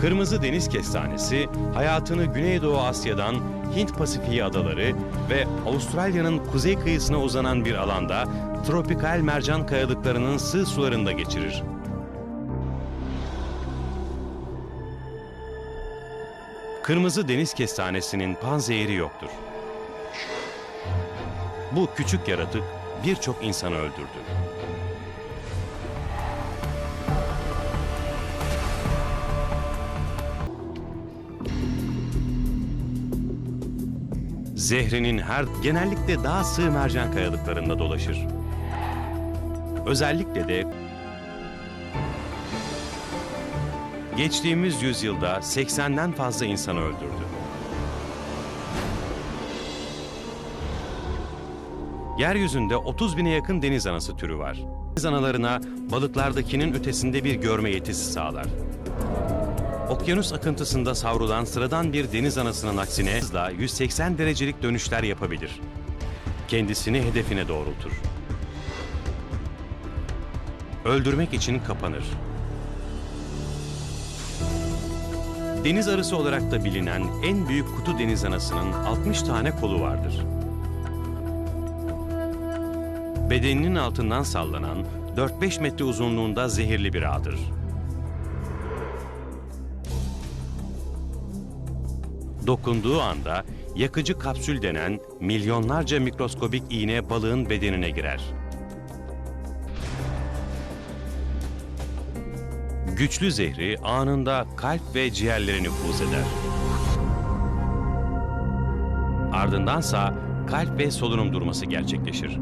Kırmızı deniz kestanesi hayatını Güneydoğu Asya'dan Hint Pasifiği adaları ve Avustralya'nın kuzey kıyısına uzanan bir alanda tropikal mercan kayalıklarının sığ sularında geçirir. Kırmızı deniz kestanesinin panzehiri yoktur. Bu küçük yaratık birçok insanı öldürdü. Zehrinin her genellikle daha sığ mercan kayalıklarında dolaşır. Özellikle de geçtiğimiz yüzyılda 80'den fazla insanı öldürdü. Yeryüzünde 30 bine yakın deniz anası türü var. Deniz analarına balıklardakinin ötesinde bir görme yetisi sağlar. Okyanus akıntısında savrulan sıradan bir deniz anasının aksine hızla 180 derecelik dönüşler yapabilir. Kendisini hedefine doğrultur. Öldürmek için kapanır. Deniz arısı olarak da bilinen en büyük kutu deniz anasının 60 tane kolu vardır. Bedeninin altından sallanan 4-5 metre uzunluğunda zehirli bir ağdır. Dokunduğu anda yakıcı kapsül denen milyonlarca mikroskobik iğne balığın bedenine girer. Güçlü zehri anında kalp ve ciğerleri nüfuz eder. Ardındansa kalp ve solunum durması gerçekleşir.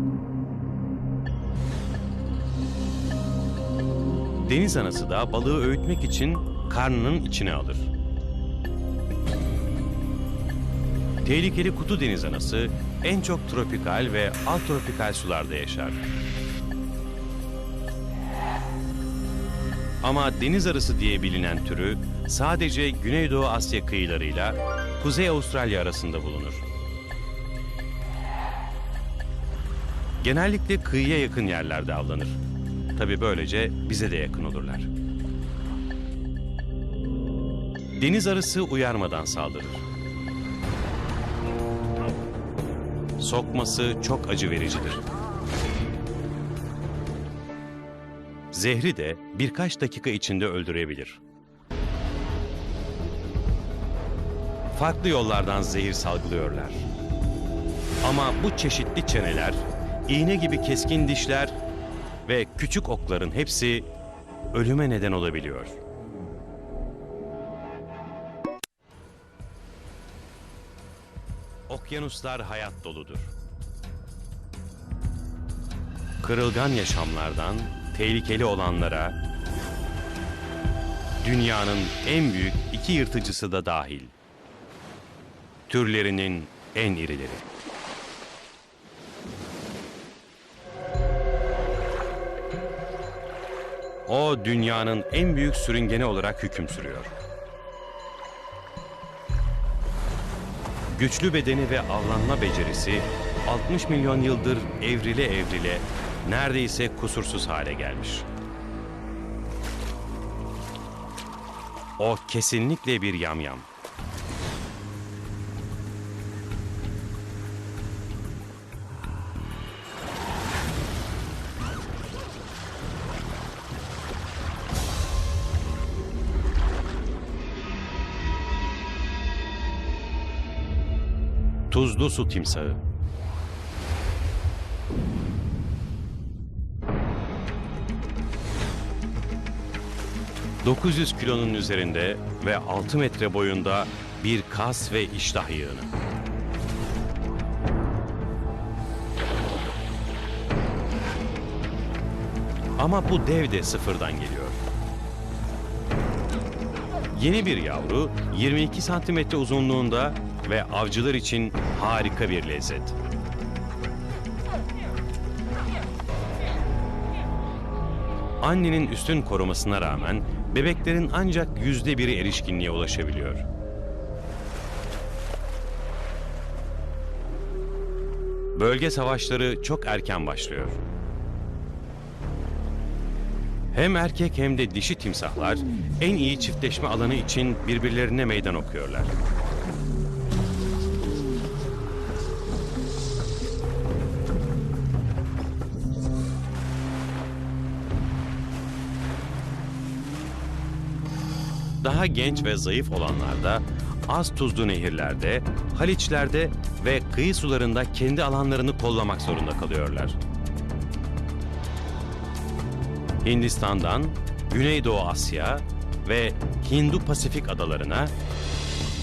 Deniz anası da balığı öğütmek için karnının içine alır. Tehlikeli kutu deniz anası en çok tropikal ve alt tropikal sularda yaşar. Ama deniz arısı diye bilinen türü sadece Güneydoğu Asya kıyılarıyla Kuzey Avustralya arasında bulunur. Genellikle kıyıya yakın yerlerde avlanır. Tabi böylece bize de yakın olurlar. Deniz arısı uyarmadan saldırır. Sokması çok acı vericidir. Zehri de birkaç dakika içinde öldürebilir. Farklı yollardan zehir salgılıyorlar. Ama bu çeşitli çeneler, iğne gibi keskin dişler ve küçük okların hepsi ölüme neden olabiliyor. Okyanuslar hayat doludur. Kırılgan yaşamlardan tehlikeli olanlara dünyanın en büyük iki yırtıcısı da dahil. Türlerinin en irileri. O dünyanın en büyük sürüngeni olarak hüküm sürüyor. Güçlü bedeni ve avlanma becerisi 60 milyon yıldır evrile evrile neredeyse kusursuz hale gelmiş. O kesinlikle bir yamyam. Tuzlu su timsahı. ...900 kilonun üzerinde ve 6 metre boyunda bir kas ve iştah yığını. Ama bu dev de sıfırdan geliyor. Yeni bir yavru 22 santimetre uzunluğunda ve avcılar için harika bir lezzet. Annenin üstün korumasına rağmen bebeklerin ancak yüzde biri erişkinliğe ulaşabiliyor. Bölge savaşları çok erken başlıyor. Hem erkek hem de dişi timsahlar en iyi çiftleşme alanı için birbirlerine meydan okuyorlar. Daha genç ve zayıf olanlarda az tuzlu nehirlerde, haliçlerde ve kıyı sularında kendi alanlarını kollamak zorunda kalıyorlar. Hindistan'dan Güneydoğu Asya ve Hindu-Pasifik adalarına,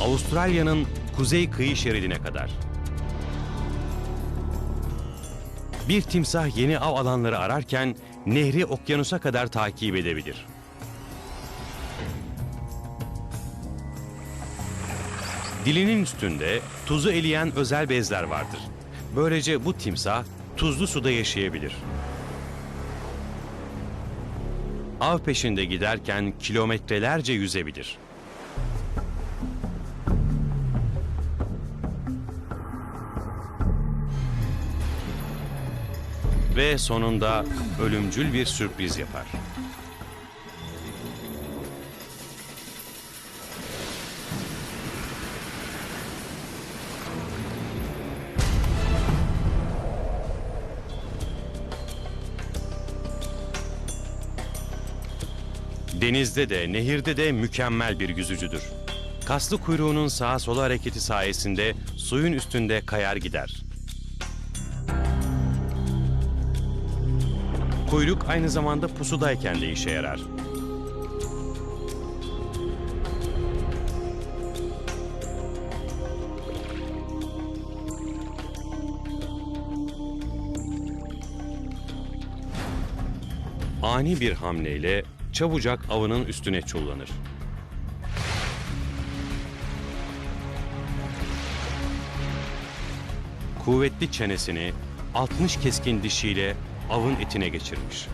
Avustralya'nın kuzey kıyı şeridine kadar. Bir timsah yeni av alanları ararken nehri okyanusa kadar takip edebilir. Dilinin üstünde tuzu eleyen özel bezler vardır. Böylece bu timsah tuzlu suda yaşayabilir. Av peşinde giderken kilometrelerce yüzebilir. Ve sonunda ölümcül bir sürpriz yapar. Denizde de nehirde de mükemmel bir yüzücüdür. Kaslı kuyruğunun sağa sola hareketi sayesinde suyun üstünde kayar gider. Kuyruk aynı zamanda pusudayken de işe yarar. Ani bir hamleyle çabucak avının üstüne çullanır. Kuvvetli çenesini 60 keskin dişiyle avın etine geçirmiş.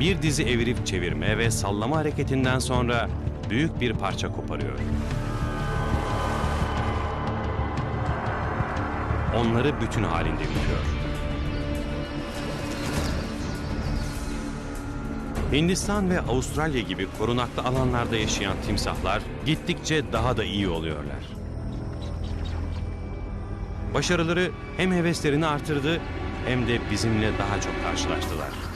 Bir dizi evirip çevirme ve sallama hareketinden sonra büyük bir parça koparıyor. Onları bütün halinde yutuyor. Hindistan ve Avustralya gibi korunaklı alanlarda yaşayan timsahlar gittikçe daha da iyi oluyorlar. Başarıları hem heveslerini artırdı hem de bizimle daha çok karşılaştılar.